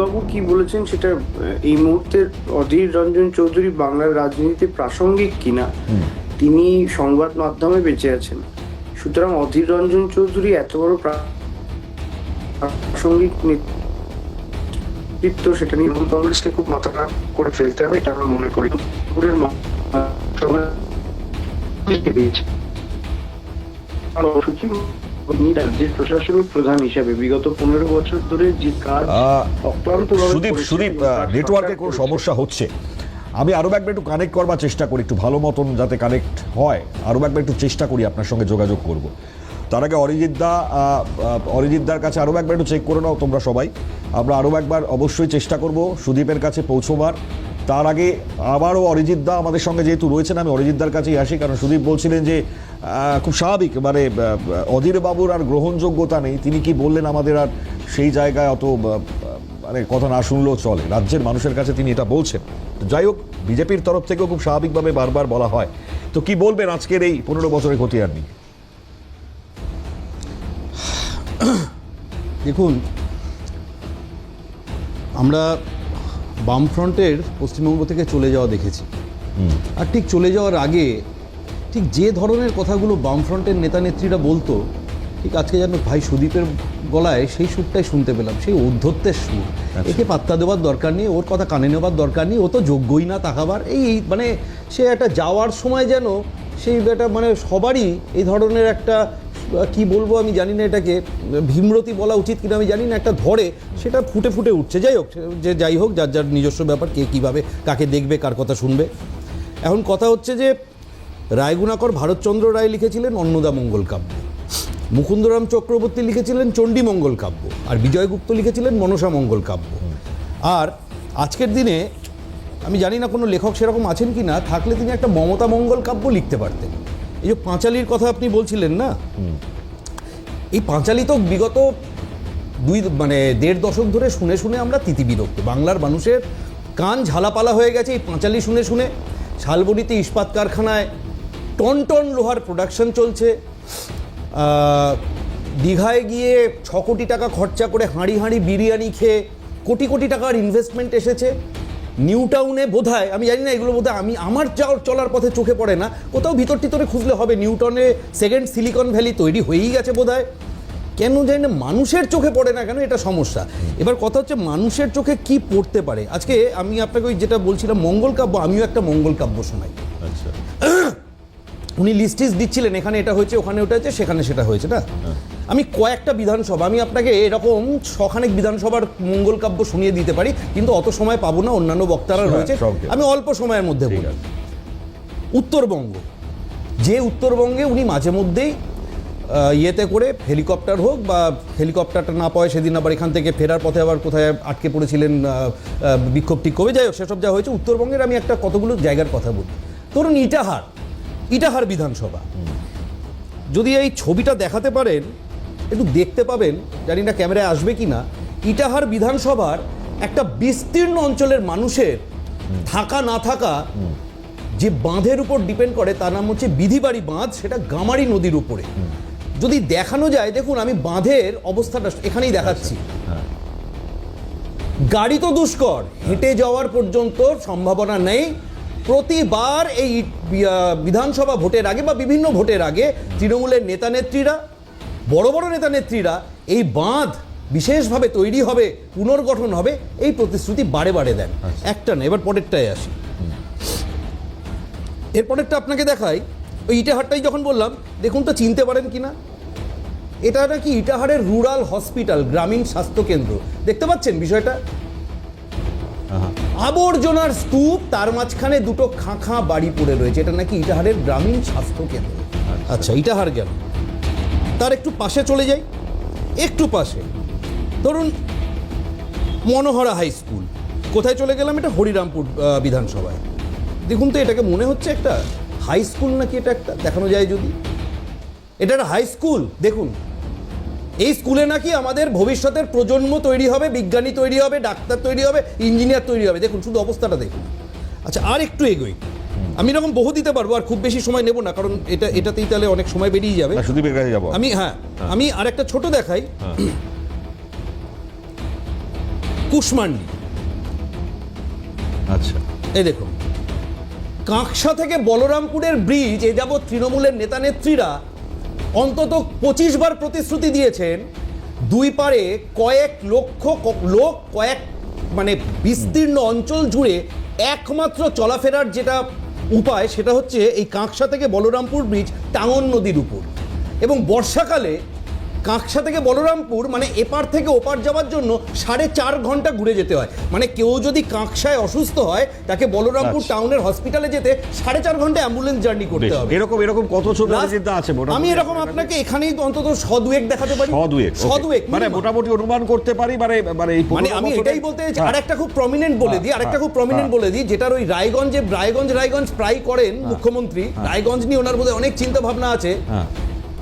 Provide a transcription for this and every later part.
বাবু কি বলেছেন সেটা এই মুহূর্তে অধীর রঞ্জন চৌধুরী বাংলার রাজনীতিতে প্রাসঙ্গিক কিনা তিনি সংবাদ মাধ্যমে বেঁচে আছেন। সুতরাং অধীর রঞ্জন চৌধুরী এত বড় প্রাসঙ্গিক নেতৃত্ব সেটা নিয়ে কংগ্রেসকে খুব মাথা করে ফেলতে হবে এটা আমরা মনে করি। দিয়েছে। রাজ্যের প্রশাসনিক প্রধান হিসেবে বিগত পনেরো বছর ধরে যে কাজ অক্লান্ত সুদীপ সুদীপ নেটওয়ার্কে কোনো সমস্যা হচ্ছে? আমি আরও একবার একটু কানেক্ট করবার চেষ্টা করি একটু ভালো মতন যাতে কানেক্ট হয়। আরও একবার একটু চেষ্টা করি আপনার সঙ্গে যোগাযোগ করব। তার আগে অরিজিৎ দা অরিজিৎ দার কাছে আরও একবার একটু চেক করে নাও তোমরা সবাই। আমরা আরও একবার অবশ্যই চেষ্টা করব সুদীপের কাছে পৌঁছবার। তার আগে আবারও অরিজিৎ দা আমাদের সঙ্গে যেহেতু রয়েছেন, আমি অরিজিৎ দার কাছেই আসি, কারণ সুদীপ বলছিলেন যে খুব স্বাভাবিক মানে অধীর বাবুর আর গ্রহণযোগ্যতা নেই। তিনি কি বললেন আমাদের আর সেই জায়গায় অত মানে কথা না শুনলেও চলে। রাজ্যের মানুষের কাছে তিনি এটা বলছেন। তো যাই হোক, বিজেপির তরফ থেকেও খুব স্বাভাবিকভাবে বারবার বলা হয়। তো কি বলবেন আজকের এই পনেরো বছরের খতিয়ান নিয়ে? দেখুন, আমরা বামফ্রন্টের পশ্চিমবঙ্গ থেকে চলে যাওয়া দেখেছি। আর ঠিক চলে যাওয়ার আগে ঠিক যে ধরনের কথাগুলো বামফ্রন্টের নেতা নেত্রীরা বলতো ঠিক আজকে যেন ভাই সুদীপের গলায় সেই সুরটাই শুনতে পেলাম সেই ঔদ্ধত্যের সুর। একে পাত্তা দেওয়ার দরকার নেই ওর কথা কানে নেওয়ার দরকার নেই ও তো যোগ্যই না তাকাবার। এই এই মানে সে একটা যাওয়ার সময় যেন সেই একটা মানে সবারই এই ধরনের একটা কি বলব আমি জানি না এটাকে, ভীমরতি বলা উচিত কিনা আমি জানি না, একটা ধরে সেটা ফুটে ফুটে উঠছে। যাই হোক, যে যাই হোক, যার যার নিজস্ব ব্যাপার, কে কীভাবে কাকে দেখবে, কার কথা শুনবে। এখন কথা হচ্ছে যে, রায়গুণাকর ভারতচন্দ্র রায় লিখেছিলেন অন্নদা মঙ্গল কাব্য। মুকুন্দরাম চক্রবর্তী লিখেছিলেন চণ্ডী মঙ্গল কাব্য। আর বিজয়গুপ্ত লিখেছিলেন মনসা মঙ্গল কাব্য। আর আজকের দিনে, আমি জানি না কোনো লেখক সেরকম আছেন কি না থাকলে তিনি একটা মমতা মঙ্গল কাব্য লিখতে পারতেন। এই যে পাঁচালির কথা আপনি বলছিলেন না? এই পাঁচালি তো বিগত দুই মানে দেড় দশক ধরে শুনে শুনে আমরা তিতিবিরক্ত। বাংলার মানুষের কান ঝালাপালা হয়ে গেছে এই পাঁচালি শুনে শুনে। শালবনিতে ইস্পাত কারখানায় টন টন লোহার প্রোডাকশন চলছে। দীঘায় গিয়ে ছ কোটি টাকা খরচা করে হাঁড়ি হাঁড়ি বিরিয়ানি খেয়ে কোটি কোটি টাকার ইনভেস্টমেন্ট এসেছে। নিউ টাউনে বোধহয় আমি জানি না এগুলো বোধহয় আমি আমার যাওয়ার চলার পথে চোখে পড়ে না কোথাও ভিতর টিতরে খুঁজলে হবে নিউটনে সেকেন্ড সিলিকন ভ্যালি তৈরি হয়েই গেছে বোধহয় কেন জানি না মানুষের চোখে পড়ে না কেন এটা সমস্যা। এবার কথা হচ্ছে মানুষের চোখে কি পড়তে পারে। আজকে আমি আপনাকে ওই যেটা বলছিলাম মঙ্গল কাব্য আমিও একটা মঙ্গল কাব্য শোনাই। আচ্ছা। উনি লিস্টিস দিচ্ছিলেন এখানে এটা হয়েছে ওখানে ওটা হয়েছে সেখানে সেটা হয়েছে না? আমি কয়েকটা বিধানসভা আমি আপনাকে এরকম ছখানেক বিধানসভার মঙ্গল কাব্য শুনিয়ে দিতে পারি কিন্তু অত সময় পাবো না অন্যান্য বক্তারা হ্যাঁ, রয়েছে। আমি অল্প সময়ের মধ্যে ঠিক বলি। উত্তরবঙ্গ। যে উত্তরবঙ্গে উনি মাঝে মধ্যেই ইয়েতে করে হেলিকপ্টার হোক বা হেলিকপ্টারটা না পাওয়া সেদিন আবার এখান থেকে ফেরার পথে আবার কোথায় আটকে পড়েছিলেন বিক্ষোভ টিক্ষোভে যাই হোক সেসব যা হয়েছে উত্তরবঙ্গের আমি একটা কতগুলো জায়গার কথা বলি। ধরুন ইটাহার ইটাহার বিধানসভা। যদি এই ছবিটা দেখাতে পারেন একটু দেখতে পাবেন, জানি না ক্যামেরায় আসবে কি না, ইটাহার বিধানসভার একটা বিস্তীর্ণ অঞ্চলের মানুষের থাকা না থাকা যে বাঁধের উপর ডিপেন্ড করে, তার নাম হচ্ছে বিধিবাড়ি বাঁধ, সেটা গামারি নদীর উপরে। যদি দেখানো যায়, দেখুন আমি বাঁধের অবস্থাটা এখানেই দেখাচ্ছি। গাড়ি তো দুষ্কর, হেঁটে যাওয়ার পর্যন্ত সম্ভাবনা নেই। প্রতিবার এই বিধানসভা ভোটের আগে বা বিভিন্ন ভোটের আগে তৃণমূলের নেতা নেত্রীরা বড় বড় নেতা নেত্রীরা এই বাঁধ বিশেষভাবে তৈরি হবে পুনর্গঠন হবে এই প্রতিশ্রুতি বারে বারে দেন। একটা না এবার পরেরটায় আসি। এর পরেরটা আপনাকে দেখাই। ওই ইটাহারটাই যখন বললাম দেখুন তো চিনতে পারেন কি না এটা নাকি ইটাহারের রুরাল হসপিটাল গ্রামীণ স্বাস্থ্য কেন্দ্র। দেখতে পাচ্ছেন বিষয়টা? আবর্জনার স্তূপ তার মাঝখানে দুটো খাঁ খাঁ বাড়ি পড়ে রয়েছে। এটা নাকি ইটাহারের গ্রামীণ স্বাস্থ্য কেন্দ্র। আচ্ছা। ইটাহার গেল তার একটু পাশে চলে যাই। একটু পাশে। ধরুন, মনোহরা হাই স্কুল। কোথায় চলে গেলাম? এটা হরিরামপুর বিধানসভায়। দেখুন তো, এটাকে মনে হচ্ছে একটা হাই স্কুল নাকি এটা একটা? দেখানো যায় যদি। এটা একটা হাই স্কুল, দেখুন। এই স্কুলে নাকি আমাদের ভবিষ্যতের প্রজন্ম তৈরি হবে, বিজ্ঞানী তৈরি হবে, ডাক্তার তৈরি হবে, ইঞ্জিনিয়ার তৈরি হবে। দেখুন, শুধু অবস্থাটা দেখুন। আচ্ছা আর একটু এগোই। আমি এরকম বহু দিতে পারব আর খুব বেশি সময় নেব না কারণ এটা এটাতেই তাহলে অনেক সময় বেরিয়ে যাবে। না সুদীপের কাছে যাব। আমি হ্যাঁ আমি আর একটা ছোট দেখাই। কুশমান্ডি আচ্ছা। এই দেখুন। কাঁকসা থেকে বলরামপুরের ব্রিজ এ যাবৎ তৃণমূলের নেতা নেত্রীরা অন্তত পঁচিশ বার প্রতিশ্রুতি দিয়েছেন দুই পারে কয়েক লক্ষ লোক কয়েক মানে বিস্তীর্ণ অঞ্চল জুড়ে একমাত্র চলাফেরার যেটা উপায় সেটা হচ্ছে এই কাঁকসা থেকে বলরামপুর ব্রিজ টাঙ্গন নদীর উপর। এবং বর্ষাকালে কাঁকসা থেকে বলরামপুর মানে এপার থেকে ওপার যাওয়ার জন্য সাড়ে চার ঘণ্টা ঘুরে যেতে হয়। মানে কেউ যদি কাঁকসায় অসুস্থ হয় তাকে বলরামপুর আচ্ছা। টাউনের হসপিটালে যেতে সাড়ে চার ঘণ্টা অ্যাম্বুলেন্স জার্নি করতে হবে। এরকম এরকম কত দা আছে আমি এরকম আপনাকে এখানেই অন্তত শ দুয়েক দেখাতে পারি। ছ দুয়েক okay। শ দুয়েক মানে মোটামুটি অনুমান করতে পারি মানে মানে মানে আমি এটাই বলতে চাইছি হ্যাঁ। আর একটা খুব প্রমিনেন্ট বলে দিই হ্যাঁ, আরেকটা খুব হ্যাঁ, প্রমিনেন্ট হ্যাঁ। বলে দিই যেটার ওই রায়গঞ্জে রায়গঞ্জ রায়গঞ্জ প্রায় করেন মুখ্যমন্ত্রী। রায়গঞ্জ নিয়ে ওনার বোধহয় অনেক চিন্তা ভাবনা আছে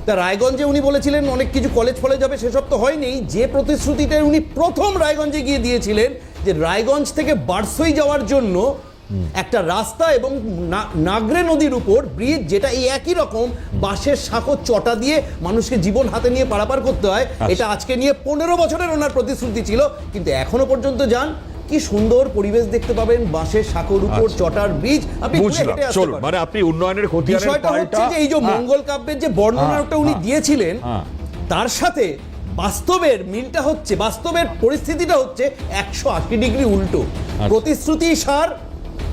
তা রায়গঞ্জে উনি বলেছিলেন অনেক কিছু কলেজ ফলেজ হবে সেসব তো হয়নি। যে প্রতিশ্রুতিটা উনি প্রথম রায়গঞ্জে গিয়ে দিয়েছিলেন যে রায়গঞ্জ থেকে বারসই যাওয়ার জন্য একটা রাস্তা এবং নাগরে নদীর উপর ব্রিজ যেটা এই একই রকম বাঁশের সাঁকো চটা দিয়ে মানুষকে জীবন হাতে নিয়ে পারাপার করতে হয়। এটা আজকে নিয়ে পনেরো বছরের ওনার প্রতিশ্রুতি ছিল কিন্তু এখনও পর্যন্ত যান। কি সুন্দর পরিবেশ দেখতে পাবেন বাঁশের শাকর উপর আচ্ছা। চটার ব্রিজ আপনি বুঝলাম। চলুন মানে আপনি উন্নয়নের খতিয়ানের বিষয়টা হচ্ছে যে এই যে হ্যাঁ, মঙ্গল কাব্যের যে বর্ণনাটা হ্যাঁ, উনি হ্যাঁ, দিয়েছিলেন। তার সাথে বাস্তবের মিলটা হচ্ছে বাস্তবের পরিস্থিতিটা হচ্ছে একশো আশি ডিগ্রি উল্টো। আচ্ছা। প্রতিশ্রুতি সার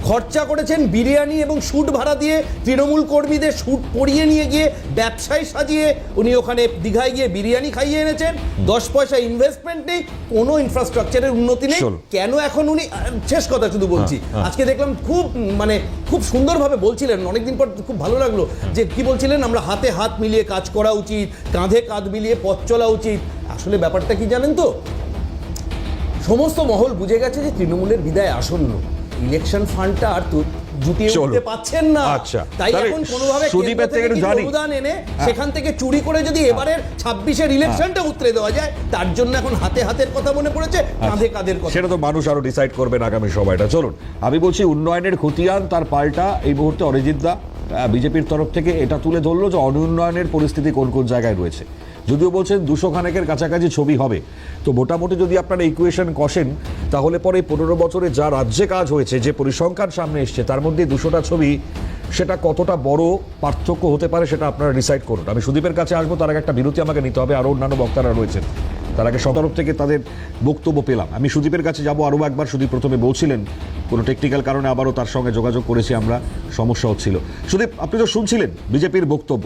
খরচা করেছেন বিরিয়ানি এবং শুট ভাড়া দিয়ে তৃণমূল কর্মীদের শুট পরিয়ে নিয়ে গিয়ে ব্যবসায় সাজিয়ে উনি ওখানে দীঘায় গিয়ে বিরিয়ানি খাইয়ে এনেছেন। দশ পয়সা ইনভেস্টমেন্ট নেই কোনো ইনফ্রাস্ট্রাকচারের উন্নতি নেই। কেন এখন উনি শেষ কথা শুধু বলছি। হ্যাঁ। আজকে দেখলাম খুব মানে খুব সুন্দরভাবে বলছিলেন অনেকদিন পর খুব ভালো লাগল যে কি বলছিলেন আমরা হাতে হাত মিলিয়ে কাজ করা উচিত কাঁধে কাঁধ মিলিয়ে পথ চলা উচিত। আসলে ব্যাপারটা কি জানেন তো? সমস্ত মহল বুঝে গেছে যে তৃণমূলের বিদায় আসন্ন। ইলেকশন ফান্ডটা আর জুটিয়ে উঠতে পাচ্ছেন না। আচ্ছা। তাই এখন কোনোভাবে সুদীপের থেকে থেকে একটু কিছু জানি। অনুদান এনে সেখান থেকে চুরি করে যদি এবারের ছাব্বিশের ইলেকশনটা উতরে দেওয়া যায় তার জন্য এখন হাতে হাতের কথা মনে পড়েছে কাঁধে কাঁধের কথা। সেটা তো মানুষ আরও ডিসাইড করবেন আগামী সময়টা চলুন আমি বলছি উন্নয়নের খতিয়ান তার পাল্টা এই মুহূর্তে অরিজিৎ দা বিজেপির তরফ থেকে এটা তুলে ধরলো যে অনুন্নয়নের পরিস্থিতি কোন কোন জায়গায় রয়েছে। যদিও বলছেন দুশো খানেকের কাছাকাছি ছবি হবে। তো মোটামুটি যদি আপনারা ইকুয়েশন কষেন, তাহলে পরে পনেরো বছরে যা রাজ্যে কাজ হয়েছে, যে পরিসংখ্যান সামনে এসছে, তার মধ্যে দুশোটা ছবি, সেটা কতটা বড় পার্থক্য হতে পারে সেটা আপনারা ডিসাইড করুন। আমি সুদীপের কাছে আসব, তার আগে একটা বিরতি আমাকে নিতে হবে আরও অন্যান্য বক্তারা রয়েছেন। তার আগে সতরফ থেকে তাদের বক্তব্য পেলাম। আমি সুদীপের কাছে যাব আরও একবার সুদীপ প্রথমে বলছিলেন, কোনো টেকনিক্যাল কারণে আবারও তার সঙ্গে যোগাযোগ করেছি আমরা, সমস্যা হচ্ছিল। সুদীপ, আপনি তো শুনছিলেন বিজেপির বক্তব্য।